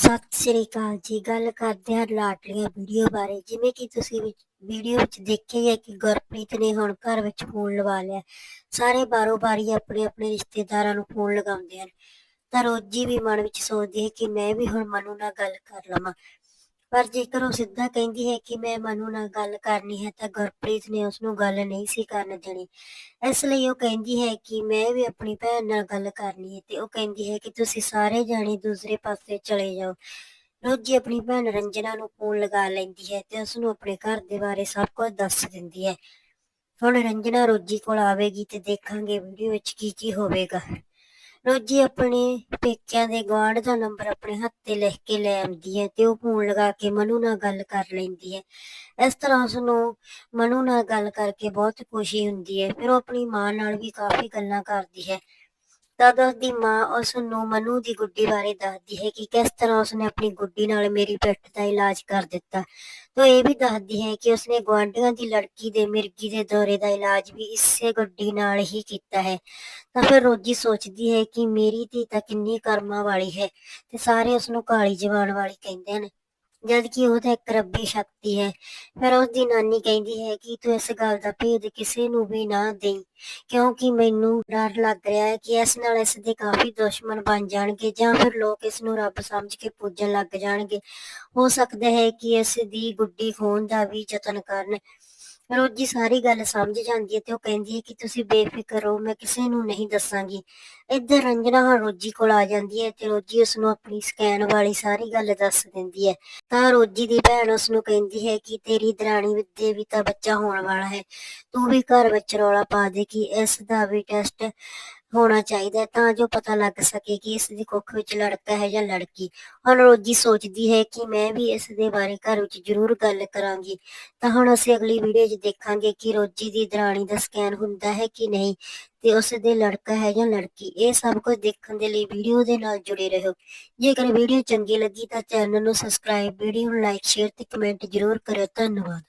ਸਤਿ ਸ੍ਰੀ ਅਕਾਲ ਜੀ। ਗੱਲ ਕਰਦੇ ਹਾਂ ਲਾਟਲੀਆਂ ਵੀਡੀਓ ਬਾਰੇ। ਜਿਵੇਂ ਕਿ ਤੁਸੀਂ ਵਿੱਚ ਵੀਡੀਓ ਵਿੱਚ ਦੇਖਿਆ ਹੈ ਕਿ ਗੁਰਪ੍ਰੀਤ ਨੇ ਹੁਣ ਘਰ ਵਿੱਚ ਫੋਨ ਲਵਾ ਲਿਆ ਸਾਰੇ ਬਾਰੋ ਬਾਰੀ ਆਪਣੇ ਆਪਣੇ ਰਿਸ਼ਤੇਦਾਰਾਂ ਨੂੰ ਫੋਨ ਲਗਾਉਂਦੇ ਹਨ। ਤਾਂ ਰੋਜੀ ਵੀ ਮਨ ਵਿੱਚ ਸੋਚਦੀ ਹੈ ਕਿ ਮੈਂ ਵੀ ਹੁਣ ਮਨੂ ਨਾਲ ਗੱਲ ਕਰ ਲਵਾਂ। ਪਰ ਜੇਕਰ ਉਹ ਸਿੱਧਾ ਕਹਿੰਦੀ ਹੈ ਕਿ ਮੈਂ ਮਨੂ ਨਾਲ ਗੱਲ ਕਰਨੀ ਹੈ ਤਾਂ ਗੁਰਪ੍ਰੀਤ ਨੇ ਉਸ ਨੂੰ ਗੱਲ ਨਹੀਂ ਸੀ ਕਰਨ ਦੇਣੀ। ਇਸ ਲਈ ਉਹ ਕਹਿੰਦੀ ਹੈ ਕਿ ਮੈਂ ਵੀ ਆਪਣੀ ਭੈਣ ਨਾਲ ਗੱਲ ਕਰਨੀ ਹੈ ਤੇ ਉਹ ਕਹਿੰਦੀ ਹੈ ਕਿ ਤੁਸੀਂ ਸਾਰੇ ਜਾਣੇ ਦੂਸਰੇ ਪਾਸੇ ਚਲੇ ਜਾਓ। ਰੋਜੀ ਆਪਣੀ ਭੈਣ ਰੰਜਨਾ ਨੂੰ ਫੋਨ ਲਗਾ ਲੈਂਦੀ ਹੈ ਤੇ ਉਸ ਨੂੰ ਆਪਣੇ ਘਰ ਦੇ ਬਾਰੇ ਸਭ ਕੁਝ ਦੱਸ ਦਿੰਦੀ ਹੈ। ਹੁਣ ਰੰਜਨਾ ਰੋਜੀ ਕੋਲ ਆਵੇਗੀ ਤੇ ਦੇਖਾਂਗੇ ਵੀਡੀਓ ਵਿੱਚ ਕੀ ਕੀ ਹੋਵੇਗਾ। ਰੋਜੀ ਆਪਣੇ ਪੇਕਿਆਂ ਦੇ ਗੁਆਂਢ ਦਾ ਨੰਬਰ ਆਪਣੇ ਹੱਥ ਤੇ ਲਿਖ ਕੇ ਲੈ ਆਉਂਦੀ ਹੈ ਤੇ ਉਹ ਫੋਨ ਲਗਾ ਕੇ ਮਨੂ ਨਾਲ ਗੱਲ ਕਰ ਲੈਂਦੀ ਹੈ। ਇਸ ਤਰ੍ਹਾਂ ਉਸ ਨੂੰ ਮਨੂ ਨਾਲ ਗੱਲ ਕਰਕੇ ਬਹੁਤ ਖੁਸ਼ੀ ਹੁੰਦੀ ਹੈ। ਫਿਰ ਉਹ ਆਪਣੀ ਮਾਂ ਨਾਲ ਵੀ ਕਾਫੀ ਗੱਲਾਂ ਕਰਦੀ ਹੈ। ਤਦ ਉਸ ਦੀ ਮਾਂ ਉਸ ਨੂੰ ਮਨੂ ਦੀ ਗੁੱਡੀ ਬਾਰੇ ਦੱਸਦੀ ਹੈ ਕਿ ਕਿਸ ਤਰ੍ਹਾਂ ਉਸਨੇ ਆਪਣੀ ਗੁੱਡੀ ਨਾਲ ਮੇਰੀ ਪਿੱਠ ਦਾ ਇਲਾਜ ਕਰ ਦਿੱਤਾ। ਤੋ ਇਹ ਵੀ ਦੱਸਦੀ ਹੈ ਕਿ ਉਸਨੇ ਗੁਆਂਢੀਆਂ ਦੀ ਲੜਕੀ ਦੇ ਮਿਰਗੀ ਦੇ ਦੌਰੇ ਦਾ ਇਲਾਜ ਵੀ ਇਸੇ ਗੁੱਡੀ ਨਾਲ ਹੀ ਕੀਤਾ ਹੈ। ਤਾਂ ਫਿਰ ਰੋਜੀ ਸੋਚਦੀ ਹੈ ਕਿ ਮੇਰੀ ਧੀ ਤਾਂ ਕਿੰਨੀ ਕਰਮਾਂ ਵਾਲੀ ਹੈ ਤੇ ਸਾਰੇ ਉਸ ਨੂੰ ਕਾਲੀ ਜਵਾਨ ਵਾਲੀ ਕਹਿੰਦੇ ਨੇ ਜਦ ਕਿ ਉਹ ਤਾਂ ਇੱਕ ਰੱਬੀ ਸ਼ਕਤੀ ਹੈ। ਫਿਰ ਉਸ ਦੀ ਨਾਨੀ ਕਹਿੰਦੀ ਹੈ ਕਿ ਤੂੰ ਇਸ ਗੱਲ ਦਾ ਭੇਦ ਕਿਸੇ ਨੂੰ ਵੀ ਨਾ ਦੇਈ, ਕਿਉਂਕਿ ਮੈਨੂੰ ਡਰ ਲੱਗ ਰਿਹਾ ਹੈ ਕਿ ਇਸ ਨਾਲ ਇਸ ਦੇ ਕਾਫੀ ਦੁਸ਼ਮਣ ਬਣ ਜਾਣਗੇ ਜਾਂ ਫਿਰ ਲੋਕ ਇਸ ਨੂੰ ਰੱਬ ਸਮਝ ਕੇ ਪੂਜਣ ਲੱਗ ਜਾਣਗੇ। ਹੋ ਸਕਦਾ ਹੈ ਕਿ ਇਸ ਦੀ ਗੁੱਡੀ ਖੋਣ ਦਾ ਵੀ ਯਤਨ ਕਰਨ। ਰੋਜੀ ਸਾਰੀ ਗੱਲ ਸਮਝ ਜਾਂਦੀ ਹੈ ਤੇ ਉਹ ਕਹਿੰਦੀ ਹੈ ਕਿ ਤੁਸੀਂ ਬੇਫਿਕਰ ਰਹੋ, ਮੈਂ ਕਿਸੇ ਨੂੰ ਨਹੀਂ ਦੱਸਾਂਗੀ। ਇੱਧਰ ਰੰਜਨਾ ਹੁਣ ਰੋਜੀ ਕੋਲ ਆ ਜਾਂਦੀ ਹੈ ਤੇ ਰੋਜੀ ਉਸ ਨੂੰ ਆਪਣੀ ਸਕੈਨ ਵਾਲੀ ਸਾਰੀ ਗੱਲ ਦੱਸ ਦਿੰਦੀ ਹੈ। ਤਾਂ ਰੋਜੀ ਦੀ ਭੈਣ ਉਸ ਨੂੰ ਕਹਿੰਦੀ ਹੈ ਕਿ ਤੇਰੀ ਦਰਾਣੀ ਦੇ ਵੀ ਤਾਂ ਬੱਚਾ ਹੋਣ ਵਾਲਾ ਹੈ, ਤੂੰ ਵੀ ਘਰ ਵਿੱਚ ਰੌਲਾ ਪਾ ਦੇ ਕਿ ਇਸ ਦਾ ਵੀ ਟੈਸਟ ਹੋਣਾ ਚਾਹੀਦਾ ਤਾਂ ਜੋ ਪਤਾ ਲੱਗ ਸਕੇ ਕਿ ਇਸ ਦੀ ਕੁੱਖ ਵਿੱਚ ਲੜਕਾ ਹੈ ਜਾਂ ਲੜਕੀ। ਹੁਣ ਰੋਜੀ ਸੋਚਦੀ ਹੈ ਕਿ ਮੈਂ ਵੀ ਇਸ ਦੇ ਬਾਰੇ ਘਰ ਵਿੱਚ ਜ਼ਰੂਰ ਗੱਲ ਕਰਾਂਗੀ। ਤਾਂ ਹੁਣ ਅਸੀਂ ਅਗਲੀ ਵੀਡੀਓ 'ਚ ਦੇਖਾਂਗੇ ਕਿ ਰੋਜੀ ਦੀ ਦਰਾਣੀ ਦਾ ਸਕੈਨ ਹੁੰਦਾ ਹੈ ਕਿ ਨਹੀਂ ਤੇ ਉਸ ਦੇ ਲੜਕਾ ਹੈ ਜਾਂ ਲੜਕੀ। ਇਹ ਸਭ ਕੁਝ ਦੇਖਣ ਦੇ ਲਈ ਵੀਡੀਓ ਦੇ ਨਾਲ ਜੁੜੇ ਰਹੋ। ਜੇਕਰ ਵੀਡੀਓ ਚੰਗੀ ਲੱਗੀ ਤਾਂ ਚੈਨਲ ਨੂੰ ਸਬਸਕ੍ਰਾਈਬ ਵੀਡੀਓ ਨੂੰ ਲਾਈਕ ਸ਼ੇਅਰ ਤੇ ਕਮੈਂਟ ਜ਼ਰੂਰ ਕਰਿਓ। ਧੰਨਵਾਦ।